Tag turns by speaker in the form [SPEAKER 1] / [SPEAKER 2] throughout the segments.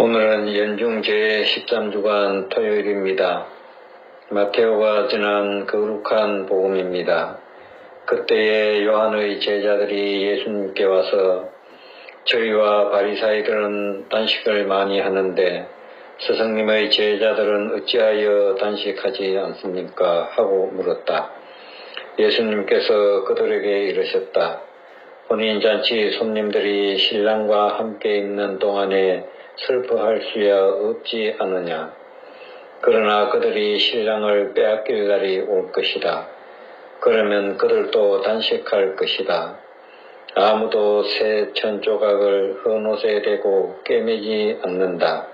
[SPEAKER 1] 오늘은 연중 제13주간 토요일입니다. 마테오가 전한 거룩한 복음입니다. 그때에 요한의 제자들이 예수님께 와서 저희와 바리사이들은 단식을 많이 하는데 스승님의 제자들은 어찌하여 단식하지 않습니까? 하고 물었다. 예수님께서 그들에게 이르셨다. 혼인잔치 손님들이 신랑과 함께 있는 동안에 슬퍼할 수야 없지 않느냐. 그러나 그들이 신랑을 빼앗길 날이 올 것이다. 그러면 그들도 단식할 것이다. 아무도 새 천조각을 헌 옷에 대고 꿰매지 않는다.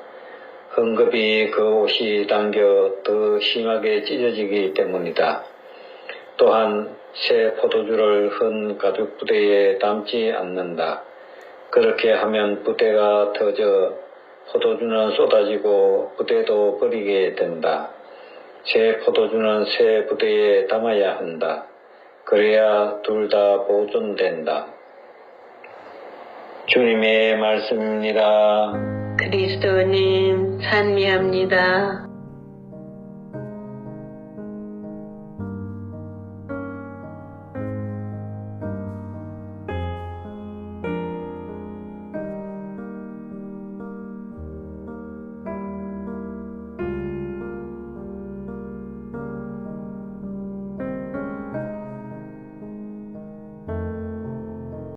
[SPEAKER 1] 헝겊이 그 옷이 당겨 더 심하게 찢어지기 때문이다. 또한 새 포도주를 헌 가죽 부대에 담지 않는다. 그렇게 하면 부대가 터져 포도주는 쏟아지고 부대도 버리게 된다. 새 포도주는 새 부대에 담아야 한다. 그래야 둘 다 보존된다. 주님의 말씀입니다.
[SPEAKER 2] 그리스도님 찬미합니다.